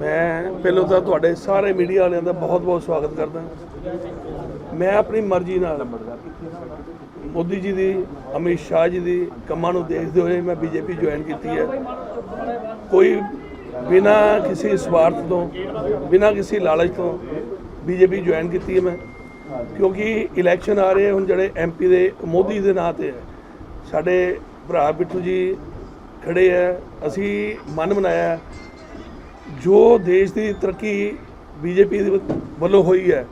ਮੈਂ ਪਹਿਲਾਂ ਤਾਂ ਤੁਹਾਡੇ ਸਾਰੇ ਮੀਡੀਆ ਵਾਲਿਆਂ ਦਾ ਬਹੁਤ-ਬਹੁਤ ਸਵਾਗਤ ਕਰਦਾ। ਮੈਂ ਆਪਣੀ ਮਰਜ਼ੀ ਨਾਲ ਮੋਦੀ ਜੀ ਦੀ, ਅਮਿਤ ਸ਼ਾਹ ਜੀ ਦੀ ਕੰਮਾਂ ਨੂੰ ਦੇਖਦੇ ਹੋਏ ਮੈਂ ਬੀਜੇਪੀ ਜੁਆਇਨ ਕੀਤੀ ਹੈ। ਕੋਈ ਬਿਨਾ ਕਿਸੇ ਸਵਾਰਥ ਤੋਂ, ਬਿਨਾ ਕਿਸੇ ਲਾਲਚ ਤੋਂ ਬੀਜੇਪੀ ਜੁਆਇਨ ਕੀਤੀ ਹੈ ਮੈਂ। ਕਿਉਂਕਿ ਇਲੈਕਸ਼ਨ ਆ ਰਹੇ ਹੁਣ ਜਿਹੜੇ ਐਮਪੀ ਦੇ, ਮੋਦੀ ਦੇ ਨਾਂ ਤੇ ਹੈ। ਸਾਡੇ ਭਰਾ ਬਿੱਟੂ ਜੀ ਖੜੇ ਹੈ ਅਸੀਂ ਮਨ ਬਣਾਇਆ ਜੋ ਦੇਸ਼ ਦੀ ਤਰੱਕੀ ਬੀਜੇਪੀ ਦੇ ਵੱਲੋਂ ਹੋਈ ਹੈ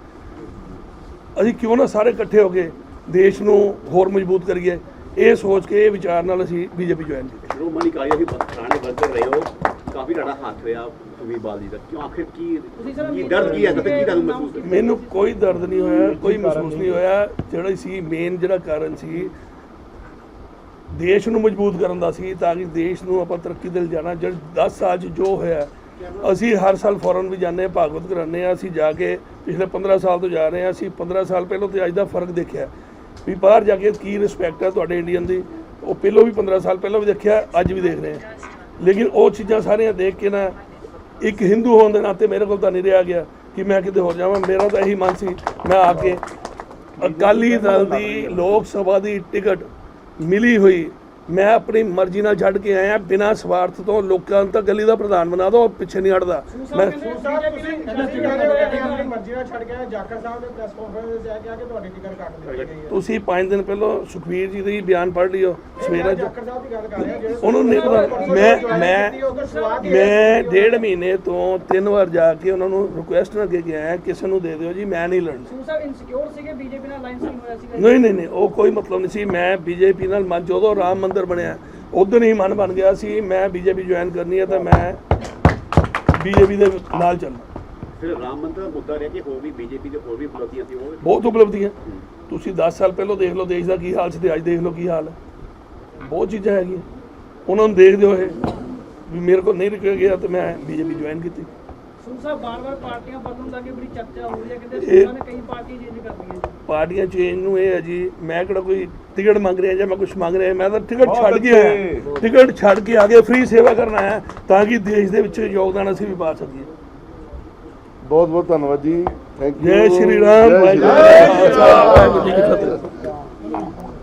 ਅਸੀਂ ਕਿਉਂ ਨਾ ਸਾਰੇ ਇਕੱਠੇ ਹੋ ਕੇ ਦੇਸ਼ ਨੂੰ ਹੋਰ ਮਜ਼ਬੂਤ ਕਰੀਏ? ਇਹ ਸੋਚ ਕੇ ਇਹ ਵਿਚਾਰ ਨਾਲ ਅਸੀਂ ਬੀਜੇਪੀ ਜੁਆਇਨ ਕੀਤੀ। ਸ਼੍ਰੋਮਣੀ ਅਕਾਲੀ ਅਸੀਂ ਪੁਰਾਣੇ ਵਰਕਰ ਰਹੇ ਹੋ। ਕਾਫੀ ਤੁਹਾਡਾ ਹੱਥ ਹੋਇਆ ਬਾਦਲ ਜੀ ਦਾ। ਕਿਉਂ ਆਖਿਰ ਕੀ ਕੀ ਦਰਦ ਕੀ ਹੈ? ਤੇ ਕੀ ਤੁਹਾਨੂੰ ਮਹਿਸੂਸ? ਮੈਨੂੰ ਕੋਈ ਦਰਦ ਨਹੀਂ ਹੋਇਆ ਕੋਈ ਮਹਿਸੂਸ ਨਹੀਂ ਹੋਇਆ। ਜਿਹੜਾ ਸੀ ਮੇਨ ਜਿਹੜਾ ਕਾਰਨ ਸੀ ਦੇਸ਼ ਨੂੰ ਮਜ਼ਬੂਤ ਕਰਨ ਦਾ ਸੀ ਤਾਂ ਕਿ ਦੇਸ਼ ਨੂੰ ਆਪਾਂ ਤਰੱਕੀ ਦੇ ਜਾਣਾ। ਜਿਹੜਾ 10 ਸਾਲ 'ਚ ਜੋ ਹੋਇਆ, ਅਸੀਂ ਹਰ ਸਾਲ ਫੋਰਨ ਵੀ ਜਾਂਦੇ ਹਾਂ, ਭਾਗਵਤ ਕਰਾਉਂਦੇ ਹਾਂ, ਅਸੀਂ ਜਾ ਕੇ ਪਿਛਲੇ 15 ਸਾਲ ਤੋਂ ਜਾ ਰਹੇ ਹਾਂ, ਅਸੀਂ 15 ਸਾਲ ਪਹਿਲਾਂ ਤੇ ਅੱਜ ਦਾ ਫ਼ਰਕ ਦੇਖਿਆ। ਵੀ ਬਾਹਰ ਜਾ ਕੇ ਕੀ ਰਿਸਪੈਕਟ ਹੈ ਤੁਹਾਡੇ ਇੰਡੀਅਨ ਦੀ, ਉਹ ਪਹਿਲਾਂ ਵੀ 15 ਸਾਲ ਪਹਿਲਾਂ ਵੀ ਦੇਖਿਆ, ਅੱਜ ਵੀ ਦੇਖ ਰਹੇ ਹਾਂ। ਲੇਕਿਨ ਉਹ ਚੀਜ਼ਾਂ ਸਾਰੀਆਂ ਦੇਖ ਕੇ ਨਾ, ਇੱਕ ਹਿੰਦੂ ਹੋਣ ਦੇ ਨਾਤੇ ਮੇਰੇ ਕੋਲ ਤਾਂ ਨਹੀਂ ਰਿਹਾ ਗਿਆ ਕਿ ਮੈਂ ਕਿਤੇ ਹੋਰ ਜਾਵਾਂ। ਮੇਰਾ ਤਾਂ ਇਹੀ ਮਨ ਸੀ, ਮੈਂ ਆ ਕੇ ਅਕਾਲੀ ਦਲ ਦੀ ਲੋਕ ਸਭਾ ਦੀ ਟਿਕਟ ਮਿਲੀ ਹੋਈ ਮੈਂ ਆਪਣੀ ਮਰਜ਼ੀ ਨਾਲ ਛੱਡ ਕੇ ਆਇਆ ਬਿਨਾਂ ਸਵਾਰਥ ਤੋਂ ਲੋਕਾਂ ਨੂੰ ਤਾਂ ਗਲੀ ਦਾ ਪ੍ਰਧਾਨ ਬਣਾ ਦੋ ਪਿੱਛੇ ਨਹੀਂ ਹਟਦਾ। ਮੈਂ ਸਾਹਿਬ ਤੁਸੀਂ ਆਪਣੀ ਮਰਜ਼ੀ ਨਾਲ ਛੱਡ ਕੇ ਜਾਖੜ ਸਾਹਿਬ ਨੇ ਪ੍ਰੈਸ ਕਾਨਫਰੰਸ ਵਿੱਚ ਇਹ ਕਿਹਾ ਕਿ ਤੁਹਾਡੀ ਟਿਕਟ ਕੱਟ ਦਿੱਤੀ ਗਈ ਹੈ। ਤੁਸੀਂ 5 ਦਿਨ ਪਹਿਲਾਂ ਸੁਖਵੀਰ ਜੀ ਦੀ ਬਿਆਨ ਪੜ੍ਹ ਲਿਓ ਸਵੇਰੇ ਜਾਖੜ ਸਾਹਿਬ ਦੀ ਗੱਲ ਕਰ ਰਹੇ ਹਾਂ ਜਿਹੜੇ ਉਹਨੂੰ ਨਹੀਂ ਪਤਾ ਮੈਂ ਮੈਂ ਮੈਂ ਡੇਢ ਮਹੀਨੇ ਤੋਂ ਤਿੰਨ ਵਾਰ ਜਾ ਕੇ ਉਹਨਾਂ ਨੂੰ ਰਿਕੁਐਸਟ ਕਰਕੇ ਗਿਆ ਆਇਆ ਕਿਸੇ ਨੂੰ ਦੇ ਦਿਓ ਜੀ ਮੈਂ ਨਹੀਂ ਲੜਨਾ। ਸੂ ਸਾਹਿਬ ਇਨਸਿਕਿਉਰ ਸੀਗੇ ਬੀਜੇਪੀ ਨਾਲ ਅਲਾਈਅੰਸ ਨਹੀਂ ਹੋਇਆ ਸੀਗਾ। ਨਹੀਂ ਨਹੀਂ ਨਹੀਂ ਉਹ ਕੋਈ ਮਤਲਬ ਨਹੀਂ ਸੀ। ਮੈਂ ਬੀਜੇਪੀ ਨਾਲ ਮਨ ਜਦੋਂ ਰਾਮ ਮੰਦਿਰ ਬਣਿਆ। ਉਦੋਂ ਹੀ ਮਨ ਬਣ ਗਿਆ ਸੀ ਮੈਂ ਬੀਜੇਪੀ ਜੁਆਇਨ ਕਰਨੀ ਹੈ ਤਾਂ ਮੈਂ ਬੀਜੇਪੀ ਦੇ ਨਾਲ ਚੱਲਣਾ। ਫਿਰ ਰਾਮ ਮੰਦਰ ਦਾ ਮੁੱਦਾ ਰਿਹਾ ਕਿ ਹੋਰ ਵੀ ਬੀਜੇਪੀ ਦੇ ਹੋਰ ਵੀ ਉਪਲਬਧੀਆਂ ਸੀ ਉਹ ਬਹੁਤ ਉਪਲਬਧੀਆਂ। ਤੁਸੀਂ 10 ਸਾਲ ਪਹਿਲਾਂ ਦੇਖ ਲਓ ਦੇਸ਼ ਦਾ ਕੀ ਹਾਲ ਸੀ ਤੇ ਅੱਜ ਦੇਖ ਲਓ ਕੀ ਹਾਲ ਹੈ। ਬਹੁਤ ਚੀਜ਼ਾਂ ਹੈਗੀਆਂ। ਉਹਨਾਂ ਨੂੰ ਦੇਖਦੇ ਹੋਏ ਵੀ ਮੇਰੇ ਕੋਲ ਨਹੀਂ ਰੁਕਿਆ ਗਿਆ ਤੇ ਮੈਂ ਬੀਜੇਪੀ ਜੁਆਇਨ ਕੀਤੀ। ਬਾਰ-ਬਾਰ ਪਾਰਟੀਆਂ ਬਦਲਣ ਦਾ ਕਿ ਬੜੀ ਚਰਚਾ ਹੋ ਰਹੀ ਹੈ ਕਹਿੰਦੇ ਇਹ- ਸੂਰਾਂ ਨੇ ਕਈ ਪਾਰਟੀ ਚੇਂਜ ਕਰਦੀਆਂ ਜੀ। ਪਾਰਟੀਆਂ ਚੇਂਜ ਨੂੰ ਇਹ ਹੈ ਜੀ ਮੈਂ ਕਿਹੜਾ ਕੋਈ ਟਿਕਟ ਮੰਗ ਰਿਹਾ ਜਾਂ ਮੈਂ ਕੁਝ ਮੰਗ ਰਿਹਾ ਮੈਂ ਤਾਂ ਟਿਕਟ ਛੱਡ ਕੇ ਆਇਆ। ਟਿਕਟ ਛੱਡ ਕੇ ਆ ਕੇ ਫ੍ਰੀ ਸੇਵਾ ਕਰਨ ਆਇਆ ਤਾਂ ਕਿ ਦੇਸ਼ ਦੇ ਵਿੱਚ ਯੋਗਦਾਨ ਅਸੀਂ ਵੀ ਪਾ ਸਕੀਏ। ਬਹੁਤ ਬਹੁਤ ਧੰਨਵਾਦ ਜੀ। ਥੈਂਕ ਯੂ ਜੈ ਸ਼੍ਰੀ ਰਾਮ ਵਾਹਿਗੁਰੂ ਜੀ ਕੀ ਫਤਿਹ।